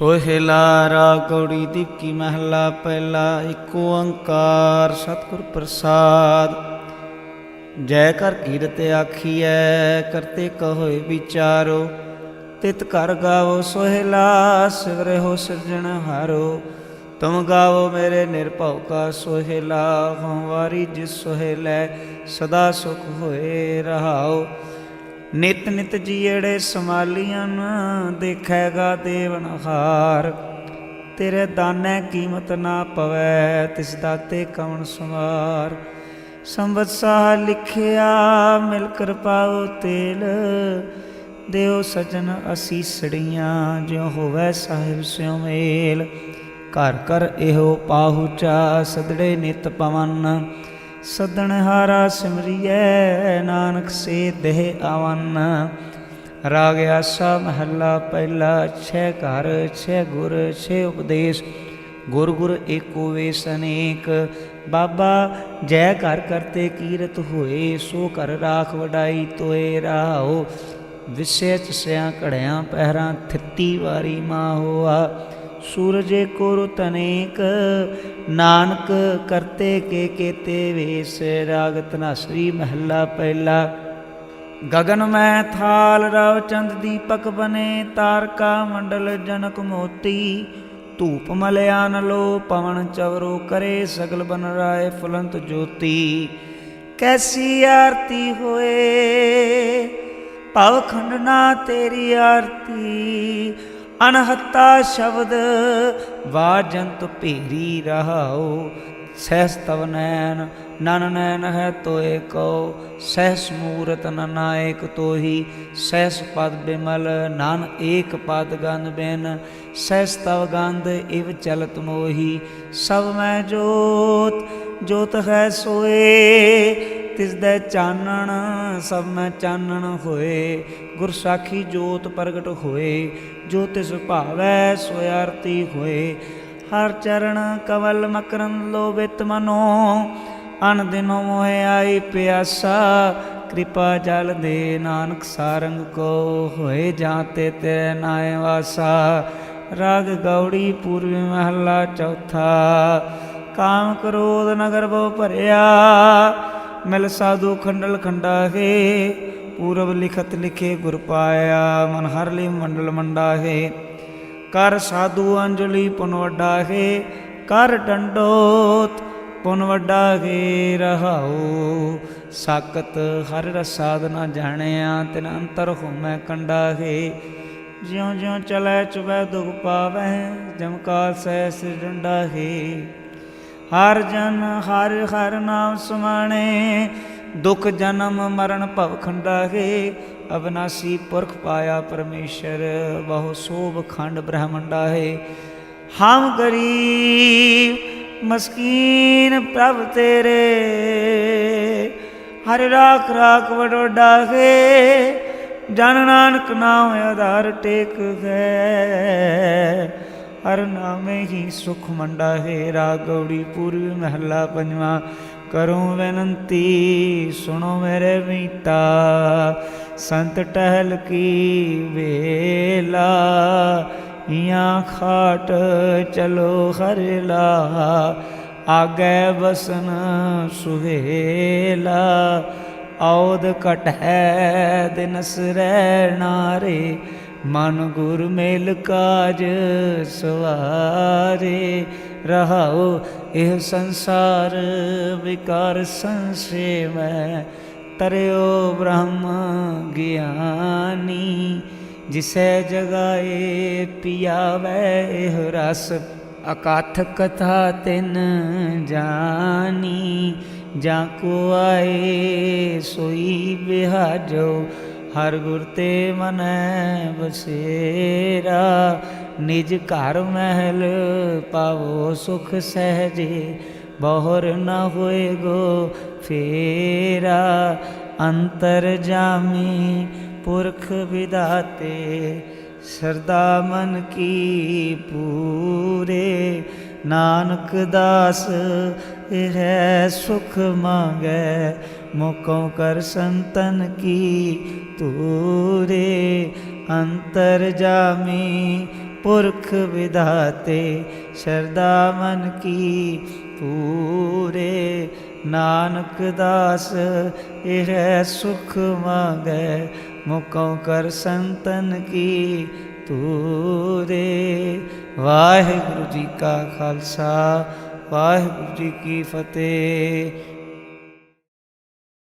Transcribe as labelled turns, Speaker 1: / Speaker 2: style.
Speaker 1: ਸੋਹਿਲਾ ਰਾਗ ਗੌੜੀ ਦੀਪਕੀ ਮਹਲਾ ਪਹਿਲਾ ਏਕ ਓੰਕਾਰ ਸਤਿਗੁਰ ਪ੍ਰਸਾਦ। ਜੈ ਕਰ ਕੀਰਤ ਆਖੀਐ, ਕਰਤੇ ਕਹੋਏ ਵਿਚਾਰੋ। ਤਿਤ ਕਰ ਗਾਵੋ ਸੋਹਿਲਾ ਸਿਵਰੇ ਹੋ ਸਿਰਜਣ ਹਾਰੋ। ਤੁਮ ਗਾਵੋ ਮੇਰੇ ਨਿਰਭਉ ਕਾ ਸੋਹਿਲਾ ਹਵਾਰੀ ਜਿਸ ਸੋਹਿਲੇ ਸਦਾ ਸੁਖ ਹੋਏ ਰਹਾਓ। ਨਿਤ ਨਿਤ ਜੀੜੇ ਸਮਾਲੀਆਂ ਦੇਖੈਗਾ ਦੇਵਨਹਾਰ ਤੇਰੇ ਦਾਨੇ ਕੀਮਤ ਨਾ ਪਵੈ, ਤਿਸ ਦਾਤੇ ਕਵਣ ਸਮਾਰ ਸੰਵਤ ਸਾਹ ਲਿਖਿਆ, ਮਿਲ ਕਰ ਕਿਰਪਾਉ ਤੇਲ ਦਿਓ ਸਜਣ ਅਸੀਸੜੀਆਂ ਜਿਉ ਹੋਵੇ ਸਾਹਿਬ ਸਿਉ ਮੇਲ। ਘਰ ਕਰ ਇਹੋ ਪਾਹੁਚਾ ਸਦੜੇ ਨਿਤ ਪਵਨ। ਸਦਣ ਹਾਰਾ ਸਿਮਰਿਐ, ਨਾਨਕ ਸੇ ਦੇਹ ਆਵਨ। ਰਾਗ ਆਸਾ ਮਹੱਲਾ ਪਹਿਲਾ, ਛੇ ਘਰ, ਛੇ ਗੁਰ, ਛੇ ਉਪਦੇਸ਼। ਗੁਰ ਗੁਰ ਏਕੋ ਵੇਸ ਅਨੇਕ। ਬਾਬਾ, ਜੈ ਘਰ ਕਰਤੇ ਕੀਰਤ ਹੋਏ, ਸੋ ਘਰ ਰਾਖ ਵਡਾਈ ਤੋਏ ਰਾਓ ਵਿਸੇ ਚ ਸਿਆਂ ਘੜਿਆਂ, ਪਹਿਰਾਂ ਥਿੱਤੀ ਵਾਰੀ ਮਾ ਹੋਆ ਸੂਰਜੇ ਕੋਰ ਤਨੇਕ, ਨਾਨਕ ਕਰਤੇ ਕੇ ਕੇਤੇ ਵੇਸ ਰਾਗ ਤਨਾਸਰੀ ਮਹੱਲਾ ਪਹਿਲਾ। ਗगन ਮੈਂ ਥਾਲ ਰਵ ਚੰਦ ਦੀਪਕ ਬਨੇ, ਤਾਰਕਾ ਮੰਡਲ ਜਨਕ ਮੋਤੀ। ਧੂਪ ਮਲਿਆਨ ਲੋ ਪਵਨ ਚਵਰੋ ਕਰੇ ਸਗਲ ਬਨ ਰਾਏ ਫੁਲੰਤ ਜੋਤੀ। ਕੈਸੀ ਆਰਤੀ ਹੋਏ, ਭਵ ਖੰਡਨਾ ਤੇਰੀ ਆਰਤੀ ਅਨਹਤਾ ਸ਼ਬਦ ਵਾਜੰਤ ਭੇਰੀ ਰਹਾਉ। ਸਹਿਸ ਤਵ ਨੈਨ ਨਨ ਨੈਨ ਹੈ ਤੋਏ ਕੋ ਸਹਿਸ ਮੂਰਤ ਨਨਾਇਕ ਤੋਹੀ। ਸਹਿਸ ਪਦ ਬਿਮਲ, ਨਨ ਏਕ ਪਦ ਗੰਧ ਬਿਨ। ਸਹਿਸ ਤਵ ਗੰਧ ਇਵ ਚਲਤ ਮੋਹੀ। ਸਭ ਮੈਂ ਜੋਤ ਜੋਤ ਹੈ ਸੋਏ। ਤਿਸ ਦੇ ਚਾਨਣ, ਸਭ ਮੈਂ ਚਾਨਣ ਹੋਏ। ਗੁਰ ਸਾਖੀ ਜੋਤ ਪ੍ਰਗਟ ਹੋਏ, ਜੋ ਤਿਸ ਭਾਵੈ ਸੋ ਆਰਤੀ ਹੋਏ। ਹਰ ਚਰਨ ਕਵਲ ਮਕਰਨ ਲੋਭਿਤ ਮਨੋ, ਅਨ ਦਿਨੋ ਮੋਹਿ ਆਈ ਪਿਆਸਾ। ਕਿਰਪਾ ਜਲ ਦੇ ਨਾਨਕ ਸਾਰੰਗ ਕੋ ਹੋਏ ਜਾਂਤੇ ਤੇ ਨਾਏ ਵਾਸਾ। ਰਾਗ ਗੌੜੀ ਪੂਰਵੀ ਮਹੱਲਾ ਚੌਥਾ। ਕਾਮ ਕ੍ਰੋਧ ਨਗਰ ਬੋ ਭਰਿਆ। ਮਿਲ ਸਾਧੂ ਖੰਡਲ ਖੰਡਾ ਹੈ ਪੂਰਬ ਲਿਖਤ ਲਿਖੇ ਗੁਰ ਪਾਇਆ, ਮਨ ਹਰ ਲਈ ਮੰਡਲ ਮੰਡਾ ਹੈ ਕਰ ਸਾਧੂ ਅੰਜਲੀ ਪੁਨ ਵੱਡਾ ਹੈ ਕਰ ਡੰਡੋਤ ਪੁਨ ਵੱਡਾ ਹੈ ਰਹਾਉ। ਸਾਕਤ ਹਰ ਰਸਾਦ ਨਾ ਜਾਣਿਆ, ਤਿਨ ਅੰਤਰ ਹੋਮੈ ਕੰਡਾ ਹੈ ਜਿਉ ਜਿਉ ਚਲੈ ਚੁਬੈ ਦੁਖ ਪਾਵੈ ਜਮਕਾਲ ਸਹਿ ਡੰਡਾ ਹੈ ਹਰ ਜਨ ਹਰ ਹਰ ਨਾਮ ਸੁਮਾਣੇ, ਦੁਖ ਜਨਮ ਮਰਨ ਭਵ ਖੰਡਾ ਹੈ ਅਬਨਾਸੀ ਪੁਰਖ ਪਾਇਆ ਪਰਮੇਸ਼ਰ, ਬਹੁ ਸੋਭ ਖੰਡ ਬ੍ਰਹਮੰਡਾ ਹੈ ਹਮ ਗਰੀਬ ਮਸਕੀਨ ਪ੍ਰਭ ਤੇਰੇ, ਹਰਿ ਰਾਖ ਰਾਖ ਵਡੋਡਾ ਹੈ ਜਨ ਨਾਨਕ ਨਾਮ ਆਧਾਰ ਟੇਕ ਹੈ ਹਰ ਨਾਮੇ ਹੀ ਸੁਖ ਮੰਡਾ ਹੈ ਰਾਗੌੜੀ ਪੂਰਵੀ ਮਹੱਲਾ ਪੰਜਵਾ। ਕਰੋ ਬੇਨੰਤੀ, ਸੁਣੋ ਮੇਰੇ ਮੀਤਾ। ਸੰਤ ਟਹਿਲ ਕੀ ਵੇਲਾ ਇਆਂ ਖਾਟ ਚਲੋ ਹਰਲਾ ਆਗੇ ਵਸਨ ਸੁਹੇਲਾ, ਔਦ ਕਟ ਹੈ ਦਿਨਸ ਰਹਿ ਨਾਰੇ ਮਨ ਗੁਰ ਮੇਲ ਕਾਜ ਸਵਾਰੇ ਰਹਾਉ, ਇਹ ਸੰਸਾਰ ਵਿਕਾਰ ਸੰਸੇ ਮੈਂ ਤਰਿਓ ਬ੍ਰਹਮ ਗਿਆਨੀ, ਜਿਸੈ ਜਗਾਏ ਪਿਆਵੈ, ਇਹ ਰਸ ਅਕਾਥ ਕਥਾ ਤਿਨ ਜਾਨੀ, ਜਾਂ ਕੋ ਆਏ ਸੋਈ ਬਿਹਾਜੋ ਹਰ ਗੁਰ ਤੇ ਮਨੈ ਬਸੇਰਾ, ਨਿਜ ਘਰ ਮਹਿਲ ਪਾਵੋ ਸੁਖ ਸਹਜੇ, ਬਹੁਰ ਨਾ ਹੋਏ ਗੋ ਫੇਰਾ। ਅੰਤਰ ਜਾਮੀ ਪੁਰਖ ਵਿਦਾਤੇ, ਸਰਦਾ ਮਨ ਕੀ ਪੂਰੇ। ਨਾਨਕ ਦਾਸ ਇਹ ਸੁਖ ਮੰਗੈ ਮੁਕਉ ਕਰ ਸੰਤਨ ਕੀ, ਤੂਰੇ ਅੰਤਰ ਜਾਮੀ, ਪੁਰਖ ਵਿਧਾਤੇ ਸ਼ਰਦਾ ਮਨ ਕੀ, ਪੂਰੇ ਨਾਨਕ ਦਾਸ, ਇਹ ਸੁਖ ਮੰਗੈ ਮੁਕਉ ਕਰ ਸੰਤਨ ਕੀ, ਤੂਰੇ ਵਾਹਿਗੁਰੂ ਜੀ ਕਾ ਖਾਲਸਾ, ਵਾਹਿਗੁਰੂ ਜੀ ਕੀ ਫਤਿਹ।